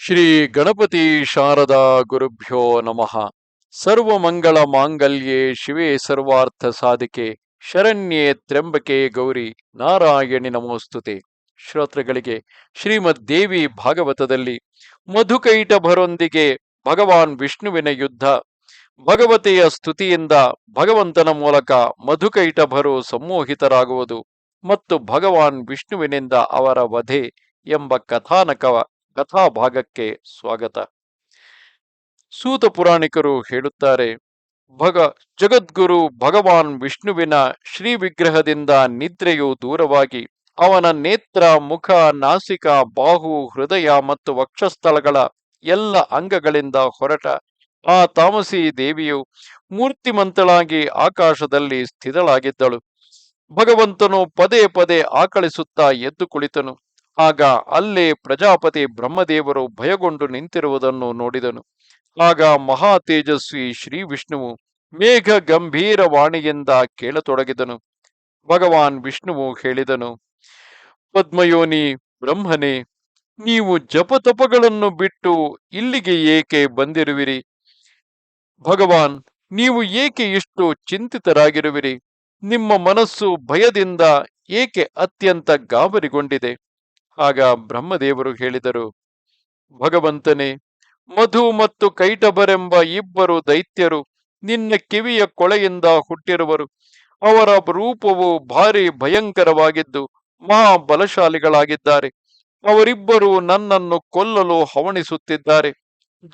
ಶ್ರೀ ಗಣಪತಿ ಶಾರದಾ ಗುರುಭ್ಯೋ ನಮಃ. ಸರ್ವಮಂಗಳ ಮಾಂಗಲ್ಯೆ ಶಿವೇ ಸರ್ವಾರ್ಥ ಸಾಧಿಕೆ, ಶರಣ್ಯೆ ತ್ರ್ಯಂಬಕೆ ಗೌರಿ ನಾರಾಯಣಿ ನಮೋಸ್ತುತೆ. ಶ್ರೋತೃಗಳಿಗೆ, ಶ್ರೀಮದ್ ದೇವಿ ಭಾಗವತದಲ್ಲಿ ಮಧುಕೈಟಭರೊಂದಿಗೆ ಭಗವಾನ್ ವಿಷ್ಣುವಿನ ಯುದ್ಧ, ಭಗವತೆಯ ಸ್ತುತಿಯಿಂದ ಭಗವಂತನ ಮೂಲಕ ಮಧುಕೈಟಭರು ಸಮ್ಮೋಹಿತರಾಗುವುದು ಮತ್ತು ಭಗವಾನ್ ವಿಷ್ಣುವಿನಿಂದ ಅವರ ವಧೆ ಎಂಬ ಕಥಾನಕ ಕಥಾಭಾಗಕ್ಕೆ ಸ್ವಾಗತ. ಸೂತ ಪುರಾಣಿಕರು ಹೇಳುತ್ತಾರೆ, ಭಗ, ಜಗದ್ಗುರು ಭಗವಾನ್ ವಿಷ್ಣುವಿನ ಶ್ರೀ ವಿಗ್ರಹದಿಂದ ನಿದ್ರೆಯು ದೂರವಾಗಿ, ಅವನ ನೇತ್ರ, ಮುಖ, ನಾಸಿಕ, ಬಾಹು, ಹೃದಯ ಮತ್ತು ವಕ್ಷಸ್ಥಳಗಳ ಎಲ್ಲ ಅಂಗಗಳಿಂದ ಹೊರಟ. ಆ ತಾಮಸಿ ದೇವಿಯು ಮೂರ್ತಿಮಂತಳಾಗಿ ಆಕಾಶದಲ್ಲಿ ಸ್ಥಿತಳಾಗಿದ್ದಳು. ಭಗವಂತನು ಪದೇ ಪದೇ ಆಕಳಿಸುತ್ತಾ ಎದ್ದು ಕುಳಿತನು. ಆಗ ಅಲ್ಲೇ ಪ್ರಜಾಪತಿ ಬ್ರಹ್ಮದೇವರು ಭಯಗೊಂಡು ನಿಂತಿರುವುದನ್ನು ನೋಡಿದನು. ಆಗ ಮಹಾ ತೇಜಸ್ವಿ ಶ್ರೀ ವಿಷ್ಣುವು ಮೇಘ ಗಂಭೀರ ವಾಣಿಯಿಂದ ಕೇಳತೊಡಗಿದನು. ಭಗವಾನ್ ವಿಷ್ಣುವು ಹೇಳಿದನು, ಪದ್ಮಯೋನಿ, ಬ್ರಹ್ಮನೇ, ನೀವು ಜಪತಪಗಳನ್ನು ಬಿಟ್ಟು ಇಲ್ಲಿಗೆ ಏಕೆ ಬಂದಿರುವಿರಿ? ಭಗವಾನ್, ನೀವು ಏಕೆ ಇಷ್ಟು ಚಿಂತಿತರಾಗಿರುವಿರಿ? ನಿಮ್ಮ ಮನಸ್ಸು ಭಯದಿಂದ ಏಕೆ ಅತ್ಯಂತ ಗಾಬರಿಗೊಂಡಿದೆ? ಆಗ ಬ್ರಹ್ಮದೇವರು ಹೇಳಿದರು, ಭಗವಂತನೇ, ಮಧು ಮತ್ತು ಕೈಟಬರೆಂಬ ಇಬ್ಬರು ದೈತ್ಯರು ನಿನ್ನ ಕಿವಿಯ ಕೊಳೆಯಿಂದ ಹುಟ್ಟಿರುವರು. ಅವರ ರೂಪವು ಭಾರಿ ಭಯಂಕರವಾಗಿದ್ದು ಮಹಾ ಬಲಶಾಲಿಗಳಾಗಿದ್ದಾರೆ ಅವರಿಬ್ಬರು ನನ್ನನ್ನು ಕೊಲ್ಲಲು ಹವಣಿಸುತ್ತಿದ್ದಾರೆ.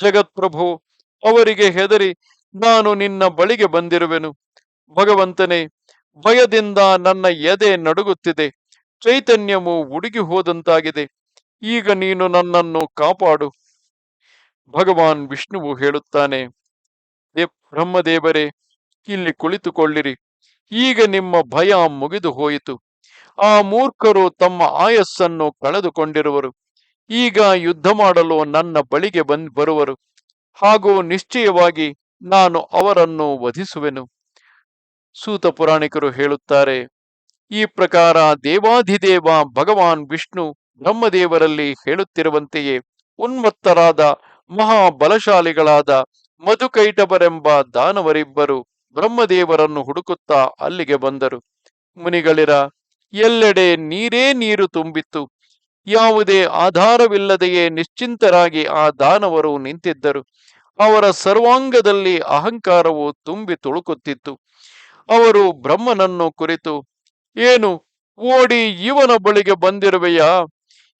ಜಗತ್ಪ್ರಭು, ಅವರಿಗೆ ಹೆದರಿ ನಾನು ನಿನ್ನ ಬಳಿಗೆ ಬಂದಿರುವೆನು. ಭಗವಂತನೇ, ಭಯದಿಂದ ನನ್ನ ಎದೆ ನಡುಗುತ್ತಿದೆ. ಚೈತನ್ಯವು ಉಡುಗಿ ಹೋದಂತಾಗಿದೆ. ಈಗ ನೀನು ನನ್ನನ್ನು ಕಾಪಾಡು. ಭಗವಾನ್ ವಿಷ್ಣುವು ಹೇಳುತ್ತಾನೆ, "ದೇ, ಬ್ರಹ್ಮದೇವರೇ, ಇಲ್ಲಿ ಕುಳಿತುಕೊಳ್ಳಿರಿ. ಈಗ ನಿಮ್ಮ ಭಯ ಮುಗಿದು ಹೋಯಿತು. ಆ ಮೂರ್ಖರು ತಮ್ಮ ಆಯಸ್ಸನ್ನು ಕಳೆದುಕೊಂಡಿರುವರು. ಈಗ ಯುದ್ಧ ಮಾಡಲು ನನ್ನ ಬಳಿಗೆ ಬಂದ್, ಬರುವರು. ಹಾಗೂ ನಿಶ್ಚಯವಾಗಿ ನಾನು ಅವರನ್ನು ವಧಿಸುವೆನು. ಸೂತ ಪುರಾಣಿಕರು ಹೇಳುತ್ತಾರೆ ಈ ಪ್ರಕಾರ ದೇವಾಧಿದೇವ ಭಗವಾನ್ ವಿಷ್ಣು ಬ್ರಹ್ಮದೇವರಲ್ಲಿ ಹೇಳುತ್ತಿರುವಂತೆಯೇ ಉನ್ಮತ್ತರಾದ ಮಹಾಬಲಶಾಲಿಗಳಾದ ಮಧುಕೈಟಬರೆಂಬ ದಾನವರಿಬ್ಬರು ಬ್ರಹ್ಮದೇವರನ್ನು ಹುಡುಕುತ್ತಾ ಅಲ್ಲಿಗೆ ಬಂದರು. ಮುನಿಗಳಿರ, ಎಲ್ಲೆಡೆ ನೀರೇ ನೀರು ತುಂಬಿತ್ತು. ಯಾವುದೇ ಆಧಾರವಿಲ್ಲದೆಯೇ ನಿಶ್ಚಿಂತರಾಗಿ ಆ ದಾನವರು ನಿಂತಿದ್ದರು. ಅವರ ಸರ್ವಾಂಗದಲ್ಲಿ ಅಹಂಕಾರವು ತುಂಬಿ ತುಳುಕುತ್ತಿತ್ತು. ಅವರು ಬ್ರಹ್ಮನನ್ನು ಕುರಿತು ಏನು ಓಡಿ ಇವನ ಬಳಿಗೆ ಬಂದಿರುವೆಯಾ?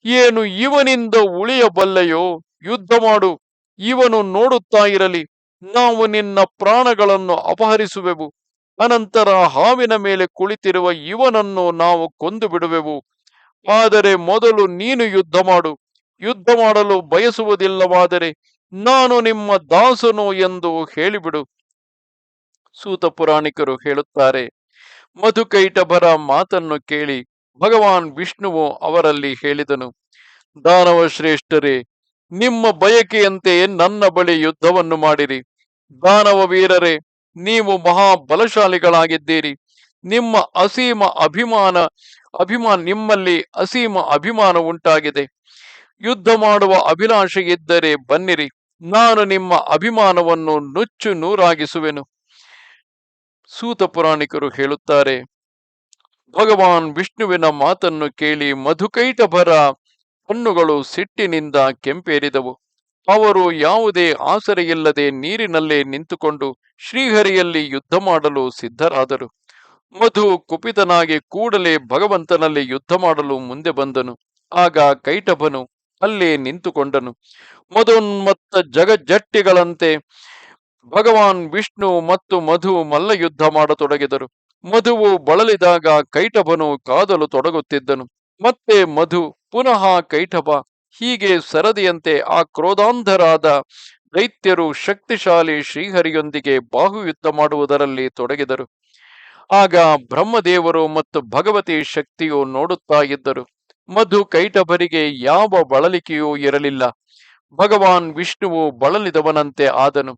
ಏನು ಇವನಿಂದ ಉಳಿಯಬಲ್ಲೆಯೋ? ಯುದ್ಧ ಮಾಡು, ಇವನು ನೋಡುತ್ತಾ ಇರಲಿ, ನಾವು ನಿನ್ನ ಪ್ರಾಣಗಳನ್ನು ಅಪಹರಿಸುವೆವು. ಅನಂತರ ಹಾವಿನ ಮೇಲೆ ಕುಳಿತಿರುವ ಇವನನ್ನು ನಾವು ಕೊಂದು ಬಿಡುವೆವು ಆದರೆ ಮೊದಲು ನೀನು ಯುದ್ಧ ಮಾಡು. ಯುದ್ಧ ಮಾಡಲು ಬಯಸುವುದಿಲ್ಲವಾದರೆ ನಾನು ನಿಮ್ಮ ದಾಸನು ಎಂದು ಹೇಳಿಬಿಡು. ಸೂತ ಪುರಾಣಿಕರು ಹೇಳುತ್ತಾರೆ ಮಧುಕೈಟಭರ ಮಾತನ್ನು ಕೇಳಿ ಭಗವಾನ್ ವಿಷ್ಣುವು ಅವರಲ್ಲಿ ಹೇಳಿದನು ದಾನವ ಶ್ರೇಷ್ಠರೇ ನಿಮ್ಮ ಬಯಕೆಯಂತೆಯೇ ನನ್ನ ಬಳಿ ಯುದ್ಧವನ್ನು ಮಾಡಿರಿ. ದಾನವ ವೀರರೇ, ನೀವು ಮಹಾ ಬಲಶಾಲಿಗಳಾಗಿದ್ದೀರಿ ನಿಮ್ಮ ಅಸೀಮ ಅಭಿಮಾನ ಅಭಿಮಾನ, ನಿಮ್ಮಲ್ಲಿ ಅಸೀಮ ಅಭಿಮಾನ ಉಂಟಾಗಿದೆ. ಯುದ್ಧ ಮಾಡುವ ಅಭಿಲಾಷೆ ಇದ್ದರೆ ಬನ್ನಿರಿ. ನಾನು ನಿಮ್ಮ ಅಭಿಮಾನವನ್ನು ನುಚ್ಚು ನೂರಾಗಿಸುವೆನು. ಸೂತ ಪುರಾಣಿಕರು ಹೇಳುತ್ತಾರೆ, ಭಗವಾನ್ ವಿಷ್ಣುವಿನ ಮಾತನ್ನು ಕೇಳಿ ಮಧುಕೈಟಭರ ಕಣ್ಣುಗಳು ಸಿಟ್ಟಿನಿಂದ ಕೆಂಪೇರಿದವು. ಅವರು ಯಾವುದೇ ಆಸರೆಯಿಲ್ಲದೆ ನೀರಿನಲ್ಲೇ ನಿಂತುಕೊಂಡು ಶ್ರೀಹರಿಯಲ್ಲಿ ಯುದ್ಧ ಮಾಡಲು ಸಿದ್ಧರಾದರು. ಮಧು ಕುಪಿತನಾಗಿ ಕೂಡಲೇ ಭಗವಂತನಲ್ಲಿ ಯುದ್ಧ ಮಾಡಲು ಮುಂದೆ ಬಂದನು. ಆಗ ಕೈಟಭನು ಅಲ್ಲೇ ನಿಂತುಕೊಂಡನು. ಮಧುನ್ಮತ್ತ ಜಗಜ್ಜಟ್ಟಿಗಳಂತೆ ಭಗವಾನ್ ವಿಷ್ಣು ಮತ್ತು ಮಧು ಮಲ್ಲ ಯುದ್ಧ ಮಾಡತೊಡಗಿದರು. ಮಧುವು ಬಳಲಿದಾಗ ಕೈಟಭನು ಕಾದಲು ತೊಡಗುತ್ತಿದ್ದನು. ಮತ್ತೆ ಮಧು ಪುನಃ ಕೈಟಭ ಹೀಗೆ ಸರದಿಯಂತೆ ಆ ಕ್ರೋಧಾಂಧರಾದ ದೈತ್ಯರು ಶಕ್ತಿಶಾಲಿ ಶ್ರೀಹರಿಯೊಂದಿಗೆ ಬಾಹುಯುದ್ಧ ಮಾಡುವುದರಲ್ಲಿ ತೊಡಗಿದರು. ಆಗ ಬ್ರಹ್ಮದೇವರು ಮತ್ತು ಭಗವತಿ ಶಕ್ತಿಯು ನೋಡುತ್ತಾ ಇದ್ದರು. ಮಧು ಕೈಟಭರಿಗೆ ಯಾವ ಬಳಲಿಕೆಯೂ ಇರಲಿಲ್ಲ. ಭಗವಾನ್ ವಿಷ್ಣುವು ಬಳಲಿದವನಂತೆ ಆದನು.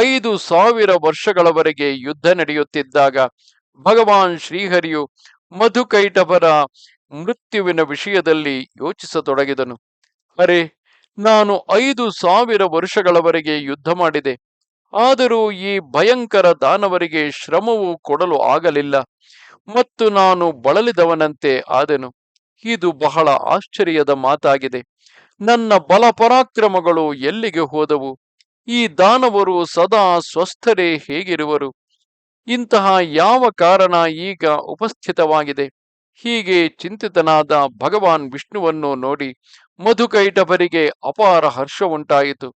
ಐದು ಸಾವಿರ ವರ್ಷಗಳವರೆಗೆ ಯುದ್ಧ ನಡೆಯುತ್ತಿದ್ದಾಗ ಭಗವಾನ್ ಶ್ರೀಹರಿಯು ಮಧುಕೈಟವರ ಮೃತ್ಯುವಿನ ವಿಷಯದಲ್ಲಿ ಯೋಚಿಸತೊಡಗಿದನು. ಅರೆ, ನಾನು ಐದು ಸಾವಿರ ವರ್ಷಗಳವರೆಗೆ ಯುದ್ಧ ಮಾಡಿದೆ. ಆದರೂ ಈ ಭಯಂಕರ ದಾನವರಿಗೆ ಶ್ರಮವು ಕೊಡಲು ಆಗಲಿಲ್ಲ. ಮತ್ತು ನಾನು ಬಳಲಿದವನಂತೆ ಆದೆನು. ಇದು ಬಹಳ ಆಶ್ಚರ್ಯದ ಮಾತಾಗಿದೆ. ನನ್ನ ಬಲ ಪರಾಕ್ರಮಗಳು ಎಲ್ಲಿಗೆ ಹೋದವು? ಈ ದಾನವರು ಸದಾ ಸ್ವಸ್ಥರೇ ಹೇಗಿರುವರು? ಇಂತಹ ಯಾವ ಕಾರಣ ಈಗ ಉಪಸ್ಥಿತವಾಗಿದೆ? ಹೀಗೆ ಚಿಂತಿತನಾದ ಭಗವಾನ್ ವಿಷ್ಣುವನ್ನು ನೋಡಿ ಮಧುಕೈಟಭರಿಗೆ ಅಪಾರ ಹರ್ಷ ಉಂಟಾಯಿತು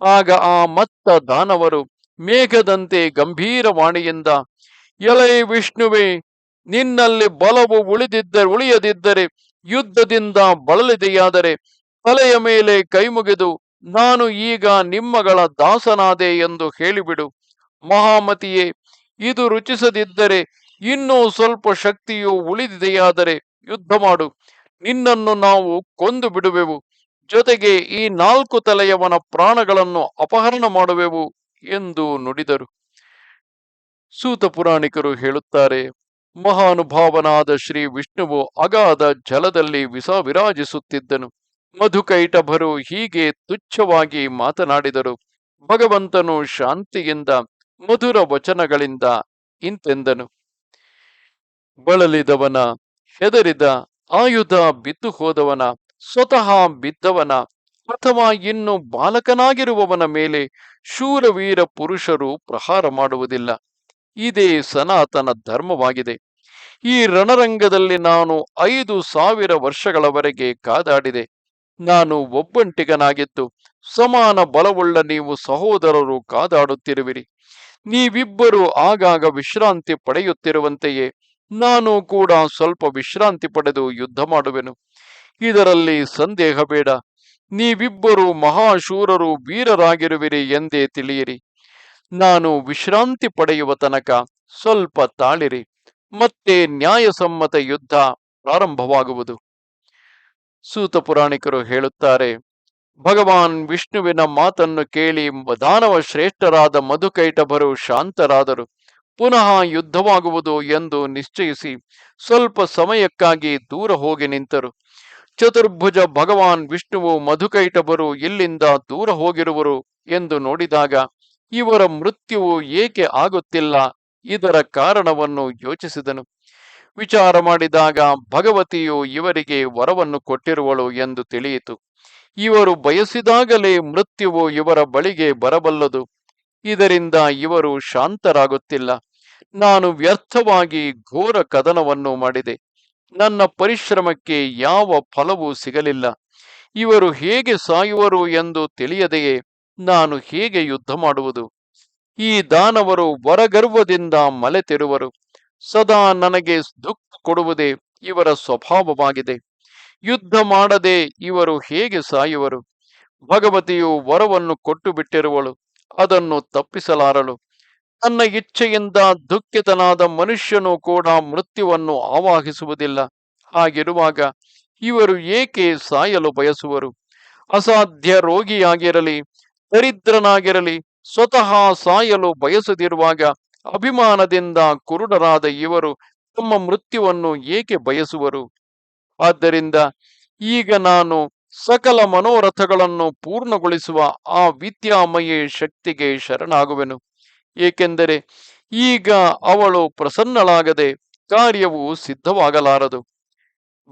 ಆಗ ಆ ಮತ್ತ ದಾನವರು ಮೇಘದಂತೆ ಗಂಭೀರ ವಾಣಿಯಿಂದ, ಎಲೈ ವಿಷ್ಣುವೇ, ನಿನ್ನಲ್ಲಿ ಬಲವು ಉಳಿದಿದ್ದರೆ ಉಳಿಯದಿದ್ದರೆ ಯುದ್ಧದಿಂದ ಬಳಲಿದೆಯಾದರೆ ತಲೆಯ ಮೇಲೆ ಕೈಮುಗಿದು ನಾನು ಈಗ ನಿಮ್ಮಗಳ ದಾಸನಾದೆ ಎಂದು ಹೇಳಿಬಿಡು. ಮಹಾಮತಿಯೇ, ಇದು ರುಚಿಸದಿದ್ದರೆ ಇನ್ನೂ ಸ್ವಲ್ಪ ಶಕ್ತಿಯು ಉಳಿದಿದೆಯಾದರೆ ಯುದ್ಧ ಮಾಡು. ನಿನ್ನನ್ನು ನಾವು ಕೊಂದು ಬಿಡುವೆವು ಜೊತೆಗೆ ಈ ನಾಲ್ಕು ತಲೆಯವನ ಪ್ರಾಣಗಳನ್ನು ಅಪಹರಣ ಮಾಡುವೆವು ಎಂದು ನುಡಿದರು. ಸೂತ ಪುರಾಣಿಕರು ಹೇಳುತ್ತಾರೆ, ಮಹಾನುಭಾವನಾದ ಶ್ರೀ ವಿಷ್ಣುವು ಅಗಾಧ ಜಲದಲ್ಲಿ ವಿಸ ವಿರಾಜಿಸುತ್ತಿದ್ದನು. ಮಧುಕೈಟಭರು ಹೀಗೆ ತುಚ್ಛವಾಗಿ ಮಾತನಾಡಿದರು, ಭಗವಂತನು ಶಾಂತಿಯಿಂದ, ಮಧುರ ವಚನಗಳಿಂದ ಇಂತೆಂದನು. ಬಳಲಿದವನ ಹೆದರಿದ, ಆಯುಧ ಬಿದ್ದು ಹೋದವನ ಸ್ವತಃ ಬಿದ್ದವನ ಅಥವಾ ಇನ್ನು ಬಾಲಕನಾಗಿರುವವನ ಮೇಲೆ ಶೂರವೀರ ಪುರುಷರು ಪ್ರಹಾರ ಮಾಡುವುದಿಲ್ಲ. ಇದೇ ಸನಾತನ ಧರ್ಮವಾಗಿದೆ. ಈ ರಣರಂಗದಲ್ಲಿ ನಾನು ಐದು ಸಾವಿರ ವರ್ಷಗಳವರೆಗೆ ಕಾದಾಡಿದೆ. ನಾನು ಒಬ್ಬಂಟಿಗನಾಗಿತ್ತು ಸಮಾನ ಬಲವುಳ್ಳ ನೀವು ಸಹೋದರರು ಕಾದಾಡುತ್ತಿರುವಿರಿ. ನೀವಿಬ್ಬರು ಆಗಾಗ ವಿಶ್ರಾಂತಿ ಪಡೆಯುತ್ತಿರುವಂತೆಯೇ ನಾನು ಕೂಡ ಸ್ವಲ್ಪ ವಿಶ್ರಾಂತಿ ಪಡೆದು ಯುದ್ಧ ಮಾಡುವೆನು. ಇದರಲ್ಲಿ ಸಂದೇಹ ಬೇಡ. ನೀವಿಬ್ಬರು ಮಹಾಶೂರರು ವೀರರಾಗಿರುವಿರಿ ಎಂದೇ ತಿಳಿಯಿರಿ. ನಾನು ವಿಶ್ರಾಂತಿ ಪಡೆಯುವ ತನಕ ಸ್ವಲ್ಪ ತಾಳಿರಿ. ಮತ್ತೆ ನ್ಯಾಯಸಮ್ಮತ ಯುದ್ಧ ಪ್ರಾರಂಭವಾಗುವುದು. ಸೂತ ಪುರಾಣಿಕರು ಹೇಳುತ್ತಾರೆ, ಭಗವಾನ್ ವಿಷ್ಣುವಿನ ಮಾತನ್ನು ಕೇಳಿ ದಾನವ ಶ್ರೇಷ್ಠರಾದ ಮಧುಕೈಟಭರು ಶಾಂತರಾದರು. ಪುನಃ ಯುದ್ಧವಾಗುವುದು ಎಂದು ನಿಶ್ಚಯಿಸಿ ಸ್ವಲ್ಪ ಸಮಯಕ್ಕಾಗಿ ದೂರ ಹೋಗಿ ನಿಂತರು. ಚತುರ್ಭುಜ ಭಗವಾನ್ ವಿಷ್ಣುವು ಮಧುಕೈಟಭರು ಇಲ್ಲಿಂದ ದೂರ ಹೋಗಿರುವರು ಎಂದು ನೋಡಿದಾಗ ಇವರ ಮೃತ್ಯುವು ಏಕೆ ಆಗುತ್ತಿಲ್ಲ ಇದರ ಕಾರಣವನ್ನು ಯೋಚಿಸಿದನು. ವಿಚಾರ ಮಾಡಿದಾಗ ಭಗವತಿಯು ಇವರಿಗೆ ವರವನ್ನು ಕೊಟ್ಟಿರುವಳು ಎಂದು ತಿಳಿಯಿತು. ಇವರು ಬಯಸಿದಾಗಲೇ ಮೃತ್ಯುವು ಇವರ ಬಳಿಗೆ ಬರಬಲ್ಲದು. ಇದರಿಂದ ಇವರು ಶಾಂತರಾಗುತ್ತಿಲ್ಲ. ನಾನು ವ್ಯರ್ಥವಾಗಿ ಘೋರ ಕದನವನ್ನು ಮಾಡಿದೆ. ನನ್ನ ಪರಿಶ್ರಮಕ್ಕೆ ಯಾವ ಫಲವೂ ಸಿಗಲಿಲ್ಲ. ಇವರು ಹೇಗೆ ಸಾಯುವರು ಎಂದು ತಿಳಿಯದೆಯೇ ನಾನು ಹೇಗೆ ಯುದ್ಧ ಮಾಡುವುದು? ಈ ದಾನವರು ವರಗರ್ವದಿಂದ ಮಲೆತಿರುವರು. ಸದಾ ನನಗೆ ದುಃಖ ಕೊಡುವುದೇ ಇವರ ಸ್ವಭಾವವಾಗಿದೆ. ಯುದ್ಧ ಮಾಡದೆ ಇವರು ಹೇಗೆ ಸಾಯುವರು? ಭಗವತಿಯು ವರವನ್ನು ಕೊಟ್ಟು ಬಿಟ್ಟಿರುವಳು ಅದನ್ನು ತಪ್ಪಿಸಲಾರಳು. ತನ್ನ ಇಚ್ಛೆಯಿಂದ ದುಃಖಿತನಾದ ಮನುಷ್ಯನು ಕೂಡ ಮೃತ್ಯುವನ್ನು ಆವಾಹಿಸುವುದಿಲ್ಲ. ಹಾಗಿರುವಾಗ ಇವರು ಏಕೆ ಸಾಯಲು ಬಯಸುವರು? ಅಸಾಧ್ಯ ರೋಗಿಯಾಗಿರಲಿ, ದರಿದ್ರನಾಗಿರಲಿ, ಸ್ವತಃ ಸಾಯಲು ಬಯಸದಿರುವಾಗ ಅಭಿಮಾನದಿಂದ ಕುರುಡರಾದ ಇವರು ತಮ್ಮ ಮೃತ್ಯುವನ್ನು ಏಕೆ ಬಯಸುವರು? ಆದ್ದರಿಂದ ಈಗ ನಾನು ಸಕಲ ಮನೋರಥಗಳನ್ನು ಪೂರ್ಣಗೊಳಿಸುವ ಆ ವಿದ್ಯಾಮಯೇ ಶಕ್ತಿಗೆ ಶರಣಾಗುವೆನು. ಏಕೆಂದರೆ ಈಗ ಅವಳು ಪ್ರಸನ್ನಳಾಗದೆ ಕಾರ್ಯವು ಸಿದ್ಧವಾಗಲಾರದು.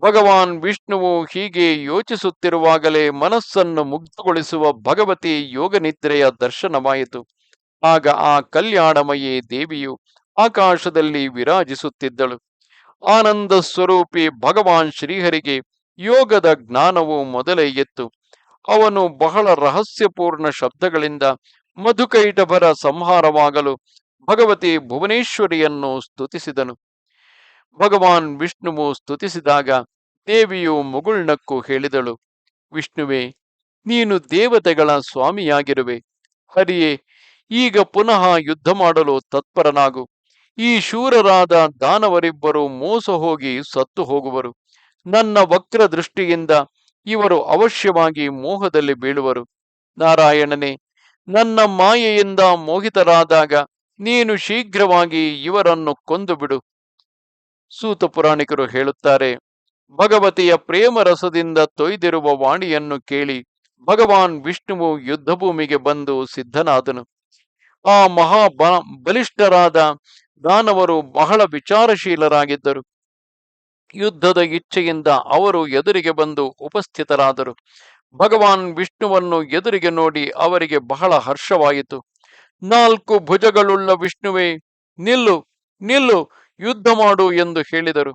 ಭಗವಾನ್ ವಿಷ್ಣುವು ಹೀಗೆ ಯೋಚಿಸುತ್ತಿರುವಾಗಲೇ ಮನಸ್ಸನ್ನು ಮುಗ್ಧಗೊಳಿಸುವ ಭಗವತಿ ಯೋಗನಿದ್ರೆಯ ದರ್ಶನವಾಯಿತು. ಆಗ ಆ ಕಲ್ಯಾಣಮಯೇ ದೇವಿಯು ಆಕಾಶದಲ್ಲಿ ವಿರಾಜಿಸುತ್ತಿದ್ದಳು. ಆನಂದ ಸ್ವರೂಪಿ ಭಗವಾನ್ ಶ್ರೀಹರಿಗೆ ಯೋಗದ ಜ್ಞಾನವು ಮೊದಲೇ ಎತ್ತು. ಅವನು ಬಹಳ ರಹಸ್ಯಪೂರ್ಣ ಶಬ್ದಗಳಿಂದ ಮಧುಕೈಟಭರ ಸಂಹಾರವಾಗಲು ಭಗವತಿ ಭುವನೇಶ್ವರಿಯನ್ನು ಸ್ತುತಿಸಿದನು. ಭಗವಾನ್ ವಿಷ್ಣುವು ಸ್ತುತಿಸಿದಾಗ ದೇವಿಯು ಮುಗುಳ್ನಕ್ಕು ಹೇಳಿದಳು. ವಿಷ್ಣುವೆ, ನೀನು ದೇವತೆಗಳ ಸ್ವಾಮಿಯಾಗಿರುವೆ. ಹರಿಯೇ ಈಗ ಪುನಃ ಯುದ್ಧ ಮಾಡಲು ತತ್ಪರನಾಗು. ಈ ಶೂರರಾದ ದಾನವರಿಬ್ಬರು ಮೋಸ ಹೋಗಿ ಸತ್ತು ಹೋಗುವರು. ನನ್ನ ವಕ್ರ ದೃಷ್ಟಿಯಿಂದ ಇವರು ಅವಶ್ಯವಾಗಿ ಮೋಹದಲ್ಲಿ ಬೀಳುವರು. ನಾರಾಯಣನೇ, ನನ್ನ ಮಾಯೆಯಿಂದ ಮೋಹಿತರಾದಾಗ ನೀನು ಶೀಘ್ರವಾಗಿ ಇವರನ್ನು ಕೊಂದು ಬಿಡು ಸೂತ ಪುರಾಣಿಕರು ಹೇಳುತ್ತಾರೆ, ಭಗವತಿಯ ಪ್ರೇಮ ರಸದಿಂದ ತೊಯ್ದಿರುವ ವಾಣಿಯನ್ನು ಕೇಳಿ ಭಗವಾನ್ ವಿಷ್ಣುವು ಯುದ್ಧಭೂಮಿಗೆ ಬಂದು ಸಿದ್ಧನಾದನು. ಆ ಮಹಾ ಬಲಿಷ್ಠರಾದ ದಾನವರು ಬಹಳ ವಿಚಾರಶೀಲರಾಗಿದ್ದರು. ಯುದ್ಧದ ಇಚ್ಛೆಯಿಂದ ಅವರು ಎದುರಿಗೆ ಬಂದು ಉಪಸ್ಥಿತರಾದರು. ಭಗವಾನ್ ವಿಷ್ಣುವನ್ನು ಎದುರಿಗೆ ನೋಡಿ ಅವರಿಗೆ ಬಹಳ ಹರ್ಷವಾಯಿತು. ನಾಲ್ಕು ಭುಜಗಳುಳ್ಳ ವಿಷ್ಣುವೇ, ನಿಲ್ಲು ನಿಲ್ಲು, ಯುದ್ಧ ಮಾಡು ಎಂದು ಹೇಳಿದರು.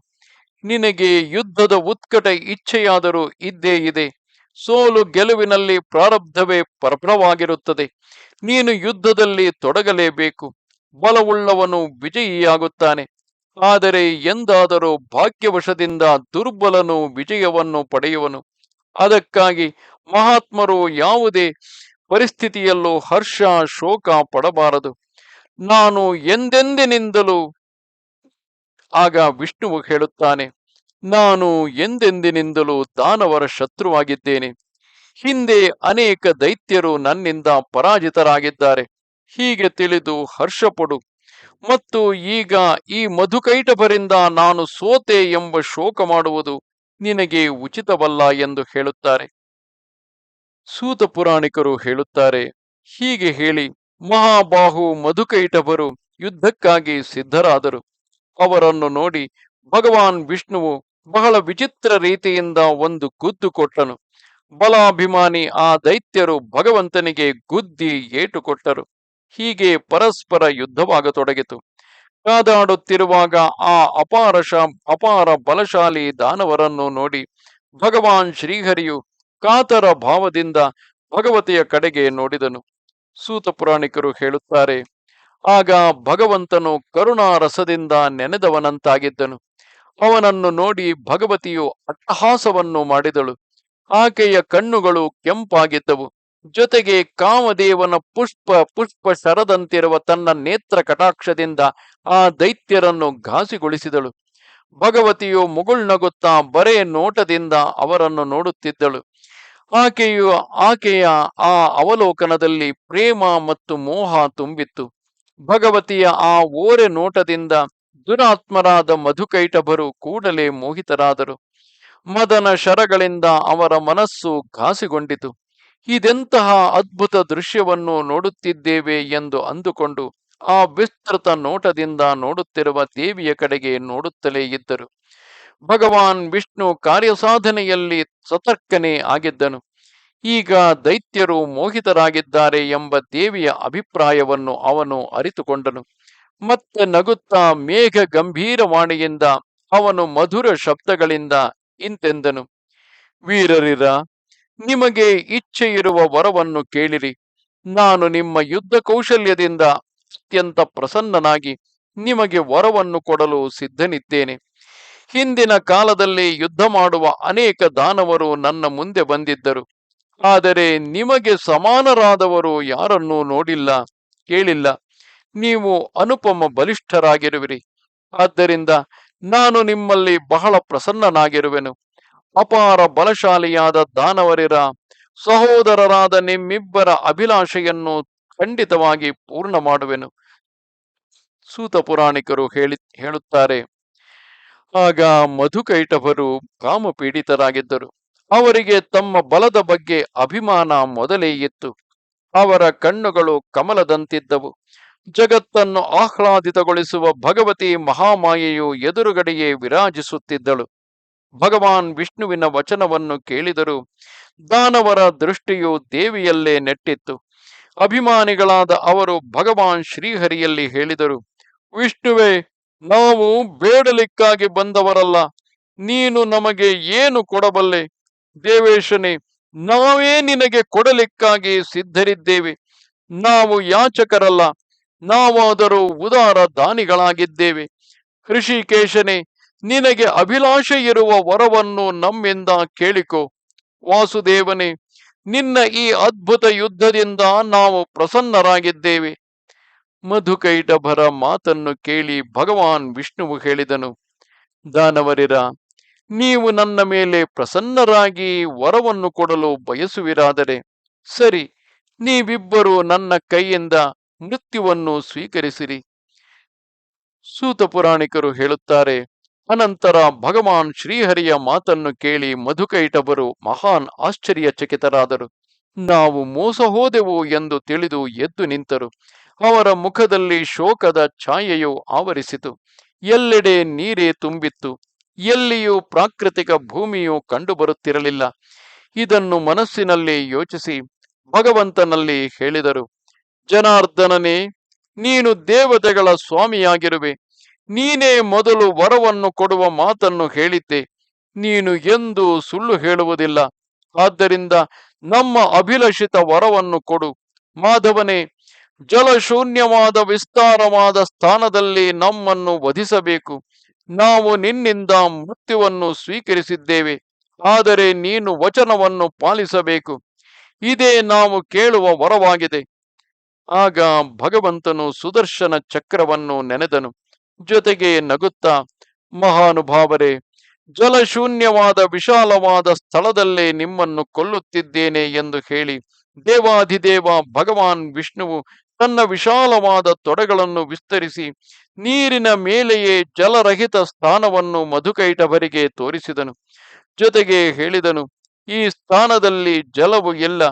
ನಿನಗೆ ಯುದ್ಧದ ಉತ್ಕಟ ಇಚ್ಛೆಯಾದರೂ ಇದ್ದೇ ಇದೆ. ಸೋಲು ಗೆಲುವಿನಲ್ಲಿ ಪ್ರಾರಬ್ಧವೇ ಪ್ರಬಲವಾಗಿರುತ್ತದೆ ನೀನು ಯುದ್ಧದಲ್ಲಿ ತೊಡಗಲೇಬೇಕು. ಬಲವುಳ್ಳವನು ವಿಜಯಿಯಾಗುತ್ತಾನೆ. ಆದರೆ ಎಂದಾದರೂ ಭಾಗ್ಯವಶದಿಂದ ದುರ್ಬಲನು ವಿಜಯವನ್ನು ಪಡೆಯುವನು. ಅದಕ್ಕಾಗಿ ಮಹಾತ್ಮರು ಯಾವುದೇ ಪರಿಸ್ಥಿತಿಯಲ್ಲೂ ಹರ್ಷ, ಶೋಕ ಪಡಬಾರದು. ನಾನು ಎಂದೆಂದಿನಿಂದಲೂ ಆಗ ವಿಷ್ಣುವು ಹೇಳುತ್ತಾನೆ. ನಾನು ಎಂದೆಂದಿನಿಂದಲೂ ದಾನವರ ಶತ್ರುವಾಗಿದ್ದೇನೆ. ಹಿಂದೆ ಅನೇಕ ದೈತ್ಯರು ನನ್ನಿಂದ ಪರಾಜಿತರಾಗಿದ್ದಾರೆ. ಹೀಗೆ ತಿಳಿದು ಹರ್ಷಪಡು. ಮತ್ತು ಈಗ ಈ ಮಧುಕೈಟಭರಿಂದ ನಾನು ಸೋತೆ ಎಂಬ ಶೋಕ ಮಾಡುವುದು ನಿನಗೆ ಉಚಿತವಲ್ಲ ಎಂದು ಹೇಳುತ್ತಾರೆ. ಸೂತ ಪುರಾಣಿಕರು ಹೇಳುತ್ತಾರೆ, ಹೀಗೆ ಹೇಳಿ, ಮಹಾಬಾಹು ಮಧುಕೈಟಭರು ಯುದ್ಧಕ್ಕಾಗಿ ಸಿದ್ಧರಾದರು. ಅವರನ್ನು ನೋಡಿ ಭಗವಾನ್ ವಿಷ್ಣುವು ಬಹಳ ವಿಚಿತ್ರ ರೀತಿಯಿಂದ ಒಂದು ಗುದ್ದು ಕೊಟ್ಟನು. ಬಲಾಭಿಮಾನಿ ಆ ದೈತ್ಯರು ಭಗವಂತನಿಗೆ ಗುದ್ದಿ ಏಟು ಕೊಟ್ಟರು ಹೀಗೆ ಪರಸ್ಪರ ಯುದ್ಧವಾಗತೊಡಗಿತು. ಕಾದಾಡುತ್ತಿರುವಾಗ ಆ ಅಪಾರಶ ಅಪಾರ ಬಲಶಾಲಿ ದಾನವರನ್ನು ನೋಡಿ ಭಗವಾನ್ ಶ್ರೀಹರಿಯು ಕಾತರ ಭಾವದಿಂದ ಭಗವತಿಯ ಕಡೆಗೆ ನೋಡಿದನು. ಸೂತ ಪುರಾಣಿಕರು ಹೇಳುತ್ತಾರೆ, ಆಗ ಭಗವಂತನು ಕರುಣಾರಸದಿಂದ ನೆನೆದವನಂತಾಗಿದ್ದನು. ಅವನನ್ನು ನೋಡಿ ಭಗವತಿಯು ಅಟ್ಟಹಾಸವನ್ನು ಮಾಡಿದಳು. ಆಕೆಯ ಕಣ್ಣುಗಳು ಕೆಂಪಾಗಿದ್ದವು. ಜೊತೆಗೆ ಕಾಮದೇವನ ಪುಷ್ಪ ಪುಷ್ಪ ಶರದಂತಿರುವ ತನ್ನ ನೇತ್ರ ಕಟಾಕ್ಷದಿಂದ ಆ ದೈತ್ಯರನ್ನು ಘಾಸಿಗೊಳಿಸಿದಳು. ಭಗವತಿಯು ಮುಗುಳ್ನಗುತ್ತಾ ಬರೇ ನೋಟದಿಂದ ಅವರನ್ನು ನೋಡುತ್ತಿದ್ದಳು. ಆಕೆಯು ಆಕೆಯ ಆ ಅವಲೋಕನದಲ್ಲಿ ಪ್ರೇಮ ಮತ್ತು ಮೋಹ ತುಂಬಿತ್ತು. ಭಗವತಿಯ ಆ ಓರೆ ನೋಟದಿಂದ ದುರಾತ್ಮರಾದ ಮಧುಕೈಟಭರು ಕೂಡಲೇ ಮೋಹಿತರಾದರು. ಮದನ ಶರಗಳಿಂದ ಅವರ ಮನಸ್ಸು ಘಾಸಿಗೊಂಡಿತು. ಇದೆಂತಹ ಅದ್ಭುತ ದೃಶ್ಯವನ್ನು ನೋಡುತ್ತಿದ್ದೇವೆ ಎಂದು ಅಂದುಕೊಂಡು ಆ ವಿಸ್ತೃತ ನೋಟದಿಂದ ನೋಡುತ್ತಿರುವ ದೇವಿಯ ಕಡೆಗೆ ನೋಡುತ್ತಲೇ ಇದ್ದರು. ಭಗವಾನ್ ವಿಷ್ಣು ಕಾರ್ಯಸಾಧನೆಯಲ್ಲಿ ಸತರ್ಕನೇ ಆಗಿದ್ದನು. ಈಗ ದೈತ್ಯರು ಮೋಹಿತರಾಗಿದ್ದಾರೆ ಎಂಬ ದೇವಿಯ ಅಭಿಪ್ರಾಯವನ್ನು ಅವನು ಅರಿತುಕೊಂಡನು. ಮತ್ತೆ ನಗುತ್ತಾ ಮೇಘ ಗಂಭೀರವಾಣಿಯಿಂದ ಅವನು ಮಧುರ ಶಬ್ದಗಳಿಂದ ಇಂತೆಂದನು. ವೀರರಿರ, ನಿಮಗೆ ಇಚ್ಛೆ ಇರುವ ವರವನ್ನು ಕೇಳಿರಿ. ನಾನು ನಿಮ್ಮ ಯುದ್ಧ ಕೌಶಲ್ಯದಿಂದ ಅತ್ಯಂತ ಪ್ರಸನ್ನನಾಗಿ ನಿಮಗೆ ವರವನ್ನು ಕೊಡಲು ಸಿದ್ಧನಿದ್ದೇನೆ. ಹಿಂದಿನ ಕಾಲದಲ್ಲಿ ಯುದ್ಧ ಮಾಡುವ ಅನೇಕ ದಾನವರು ನನ್ನ ಮುಂದೆ ಬಂದಿದ್ದರು. ಆದರೆ ನಿಮಗೆ ಸಮಾನರಾದವರು ಯಾರನ್ನೂ ನೋಡಿಲ್ಲ, ಕೇಳಿಲ್ಲ. ನೀವು ಅನುಪಮ ಬಲಿಷ್ಠರಾಗಿರುವಿರಿ. ಆದ್ದರಿಂದ ನಾನು ನಿಮ್ಮಲ್ಲಿ ಬಹಳ ಪ್ರಸನ್ನನಾಗಿರುವೆನು. ಅಪಾರ ಬಲಶಾಲಿಯಾದ ದಾನವರಿರ ಸಹೋದರರಾದ ನಿಮ್ಮಿಬ್ಬರ ಅಭಿಲಾಷೆಯನ್ನು ಖಂಡಿತವಾಗಿ ಪೂರ್ಣ ಮಾಡುವೆನು ಸೂತ ಪುರಾಣಿಕರು ಹೇಳಿ, ಹೇಳುತ್ತಾರೆ, ಆಗ ಮಧುಕೈಟಭರು ಕಾಮಪೀಡಿತರಾಗಿದ್ದರು. ಅವರಿಗೆ ತಮ್ಮ ಬಲದ ಬಗ್ಗೆ ಅಭಿಮಾನ ಮೊದಲೇ ಇತ್ತು. ಅವರ ಕಣ್ಣುಗಳು ಕಮಲದಂತಿದ್ದವು. ಜಗತ್ತನ್ನು ಆಹ್ಲಾದಿತಗೊಳಿಸುವ ಭಗವತಿ ಮಹಾಮಾಯೆಯು ಎದುರುಗಡೆಯೇ ವಿರಾಜಿಸುತ್ತಿದ್ದಳು. ಭಗವಾನ್ ವಿಷ್ಣುವಿನ ವಚನವನ್ನು ಕೇಳಿದರು ದಾನವರ ದೃಷ್ಟಿಯು ದೇವಿಯಲ್ಲೇ ನೆಟ್ಟಿತ್ತು. ಅಭಿಮಾನಿಗಳಾದ ಅವರು ಭಗವಾನ್ ಶ್ರೀಹರಿಯಲ್ಲಿ ಹೇಳಿದರು, ವಿಷ್ಣುವೇ, ನಾವು ಬೇಡಲಿಕ್ಕಾಗಿ ಬಂದವರಲ್ಲ, ನೀನು ನಮಗೆ ಏನು ಕೊಡಬಲ್ಲೆ? ದೇವೇಶನೇ, ನಾವೇ ನಿನಗೆ ಕೊಡಲಿಕ್ಕಾಗಿ ಸಿದ್ಧರಿದ್ದೇವೆ. ನಾವು ಯಾಚಕರಲ್ಲ ನಾವಾದರೂ ಉದಾರ ದಾನಿಗಳಾಗಿದ್ದೇವೆ. ಹೃಷಿಕೇಶನೇ, ನಿನಗೆ ಅಭಿಲಾಷೆ ಇರುವ ವರವನ್ನು ನಮ್ಮಿಂದ ಕೇಳಿಕೊ. ವಾಸುದೇವನೇ, ನಿನ್ನ ಈ ಅದ್ಭುತ ಯುದ್ಧದಿಂದ ನಾವು ಪ್ರಸನ್ನರಾಗಿದ್ದೇವೆ. ಮಧುಕೈಟಭರ ಮಾತನ್ನು ಕೇಳಿ ಭಗವಾನ್ ವಿಷ್ಣುವು ಹೇಳಿದನು, ದಾನವರಿರ, ನೀವು ನನ್ನ ಮೇಲೆ ಪ್ರಸನ್ನರಾಗಿ ವರವನ್ನು ಕೊಡಲು ಬಯಸುವಿರಾದರೆ, ಸರಿ, ನೀವಿಬ್ಬರು ನನ್ನ ಕೈಯಿಂದ ಮೃತ್ಯುವನ್ನು ಸ್ವೀಕರಿಸಿರಿ. ಸೂತ ಪುರಾಣಿಕರು ಹೇಳುತ್ತಾರೆ, ಅನಂತರ ಭಗವಾನ್ ಶ್ರೀಹರಿಯ ಮಾತನ್ನು ಕೇಳಿ ಮಧುಕೈಟವರು ಮಹಾನ್ ಆಶ್ಚರ್ಯಚಕಿತರಾದರು. ನಾವು ಮೋಸ ಹೋದೆವು ಎಂದು ತಿಳಿದು ಎದ್ದು ನಿಂತರು. ಅವರ ಮುಖದಲ್ಲಿ ಶೋಕದ ಛಾಯೆಯು ಆವರಿಸಿತು. ಎಲ್ಲೆಡೆ ನೀರೇ ತುಂಬಿತ್ತು. ಎಲ್ಲಿಯೂ ಪ್ರಾಕೃತಿಕ ಭೂಮಿಯು ಕಂಡುಬರುತ್ತಿರಲಿಲ್ಲ. ಇದನ್ನು ಮನಸ್ಸಿನಲ್ಲಿ ಯೋಚಿಸಿ ಭಗವಂತನಲ್ಲಿ ಹೇಳಿದರು. ಜನಾರ್ದನನೇ, ನೀನು ದೇವತೆಗಳ ಸ್ವಾಮಿಯಾಗಿರುವೆ. ನೀನೇ ಮೊದಲು ವರವನ್ನು ಕೊಡುವ ಮಾತನ್ನು ಹೇಳಿದ್ದೆ. ನೀನು ಎಂದು ಸುಳ್ಳು ಹೇಳುವುದಿಲ್ಲ. ಆದ್ದರಿಂದ ನಮ್ಮ ಅಭಿಲಷಿತ ವರವನ್ನು ಕೊಡು. ಮಾಧವನೇ, ಜಲಶೂನ್ಯವಾದ ವಿಸ್ತಾರವಾದ ಸ್ಥಾನದಲ್ಲಿ ನಮ್ಮನ್ನು ವಧಿಸಬೇಕು. ನಾವು ನಿನ್ನಿಂದ ಮೃತ್ಯುವನ್ನು ಸ್ವೀಕರಿಸಿದ್ದೇವೆ. ಆದರೆ ನೀನು ವಚನವನ್ನು ಪಾಲಿಸಬೇಕು. ಇದೇ ನಾವು ಕೇಳುವ ವರವಾಗಿದೆ. ಆಗ ಭಗವಂತನು ಸುದರ್ಶನ ಚಕ್ರವನ್ನು ನೆನೆದನು. ಜೊತೆಗೆ ನಗುತ್ತಾ, ಮಹಾನುಭಾವರೇ, ಜಲಶೂನ್ಯವಾದ ವಿಶಾಲವಾದ ಸ್ಥಳದಲ್ಲೇ ನಿಮ್ಮನ್ನು ಕೊಲ್ಲುತ್ತಿದ್ದೇನೆ ಎಂದು ಹೇಳಿ, ದೇವಾಧಿದೇವ ಭಗವಾನ್ ವಿಷ್ಣುವು ತನ್ನ ವಿಶಾಲವಾದ ತೊಡೆಗಳನ್ನು ವಿಸ್ತರಿಸಿ, ನೀರಿನ ಮೇಲೆಯೇ ಜಲರಹಿತ ಸ್ಥಾನವನ್ನು ಮಧುಕೈಟಭರಿಗೆ ತೋರಿಸಿದನು. ಜೊತೆಗೆ ಹೇಳಿದನು, ಈ ಸ್ಥಾನದಲ್ಲಿ ಜಲವು ಇಲ್ಲ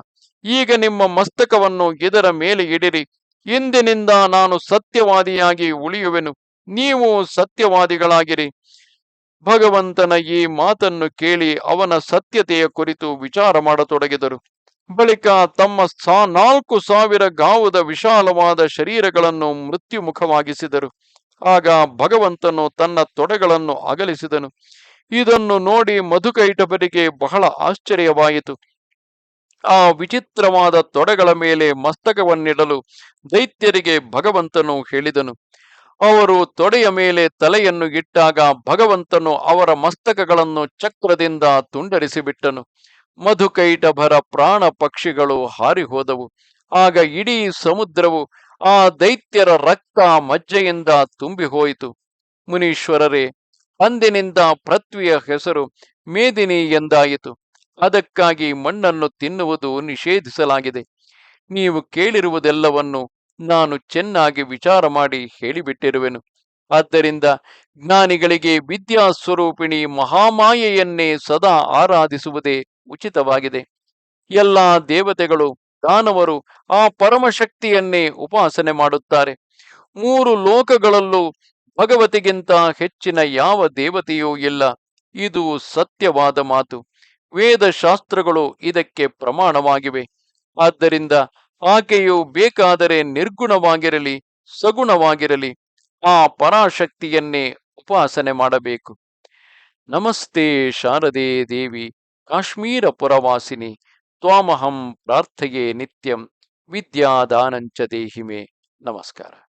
ಈಗ ನಿಮ್ಮ ಮಸ್ತಕವನ್ನು ಇದರ ಮೇಲೆ ಇಡಿರಿ. ಇಂದಿನಿಂದ ನಾನು ಸತ್ಯವಾದಿಯಾಗಿ ಉಳಿಯುವೆನು. ನೀವು ಸತ್ಯವಾದಿಗಳಾಗಿರಿ. ಭಗವಂತನ ಈ ಮಾತನ್ನು ಕೇಳಿ ಅವನ ಸತ್ಯತೆಯ ಕುರಿತು ವಿಚಾರ ಮಾಡತೊಡಗಿದರು. ಬಳಿಕ ತಮ್ಮ ಸಾ ನಾಲ್ಕು ಸಾವಿರ ಗಾವುದ ವಿಶಾಲವಾದ ಶರೀರಗಳನ್ನು ಮೃತ್ಯುಮುಖವಾಗಿಸಿದರು. ಆಗ ಭಗವಂತನು ತನ್ನ ತೊಡೆಗಳನ್ನು ಅಗಲಿಸಿದನು. ಇದನ್ನು ನೋಡಿ ಮಧುಕೈಟಭರಿಗೆ ಬಹಳ ಆಶ್ಚರ್ಯವಾಯಿತು. ಆ ವಿಚಿತ್ರವಾದ ತೊಡೆಗಳ ಮೇಲೆ ಮಸ್ತಕವನ್ನಿಡಲು ದೈತ್ಯರಿಗೆ ಭಗವಂತನು ಹೇಳಿದನು. ಅವರು ತೊಡೆಯ ಮೇಲೆ ತಲೆಯನ್ನು ಇಟ್ಟಾಗ ಭಗವಂತನು ಅವರ ಮಸ್ತಕಗಳನ್ನು ಚಕ್ರದಿಂದ ತುಂಡರಿಸಿಬಿಟ್ಟನು. ಮಧುಕೈಟಭರ ಪ್ರಾಣ ಪಕ್ಷಿಗಳು ಹಾರಿಹೋದವು. ಆಗ ಇಡೀ ಸಮುದ್ರವು ಆ ದೈತ್ಯರ ರಕ್ತ ಮಜ್ಜೆಯಿಂದ ತುಂಬಿ ಹೋಯಿತು ಮುನೀಶ್ವರರೇ, ಅಂದಿನಿಂದ ಪೃಥ್ವಿಯ ಹೆಸರು ಮೇದಿನಿ ಎಂದಾಯಿತು. ಅದಕ್ಕಾಗಿ ಮಣ್ಣನ್ನು ತಿನ್ನುವುದು ನಿಷೇಧಿಸಲಾಗಿದೆ. ನೀವು ಕೇಳಿರುವುದೆಲ್ಲವನ್ನು ನಾನು ಚೆನ್ನಾಗಿ ವಿಚಾರ ಮಾಡಿ ಹೇಳಿಬಿಟ್ಟಿರುವೆನು. ಆದ್ದರಿಂದ ಜ್ಞಾನಿಗಳಿಗೆ ವಿದ್ಯಾ ಸ್ವರೂಪಿಣಿ ಮಹಾಮಾಯೆಯನ್ನೇ ಸದಾ ಆರಾಧಿಸುವುದೇ ಉಚಿತವಾಗಿದೆ. ಎಲ್ಲ ದೇವತೆಗಳು, ದಾನವರು ಆ ಪರಮಶಕ್ತಿಯನ್ನೇ ಉಪಾಸನೆ ಮಾಡುತ್ತಾರೆ. ಮೂರು ಲೋಕಗಳಲ್ಲೂ ಭಗವತಿಗಿಂತ ಹೆಚ್ಚಿನ ಯಾವ ದೇವತೆಯೂ ಇಲ್ಲ. ಇದು ಸತ್ಯವಾದ ಮಾತು. ವೇದಶಾಸ್ತ್ರಗಳು ಇದಕ್ಕೆ ಪ್ರಮಾಣವಾಗಿವೆ. ಆದ್ದರಿಂದ ಆಕೆಯು ಬೇಕಾದರೆ ನಿರ್ಗುಣವಾಗಿರಲಿ, ಸಗುಣವಾಗಿರಲಿ, ಆ ಪರಾಶಕ್ತಿಯನ್ನೇ ಉಪಾಸನೆ ಮಾಡಬೇಕು. ನಮಸ್ತೆ ಶಾರದೆ ದೇವಿ, ಕಾಶ್ಮೀರ ಪುರವಾಸಿನಿ, ತ್ವಾಮಹಂ ಪ್ರಾರ್ಥೆಯೇ ನಿತ್ಯಂ, ವಿದ್ಯಾದಾನಂಚ ದೇಹಿಮೆ. ನಮಸ್ಕಾರ.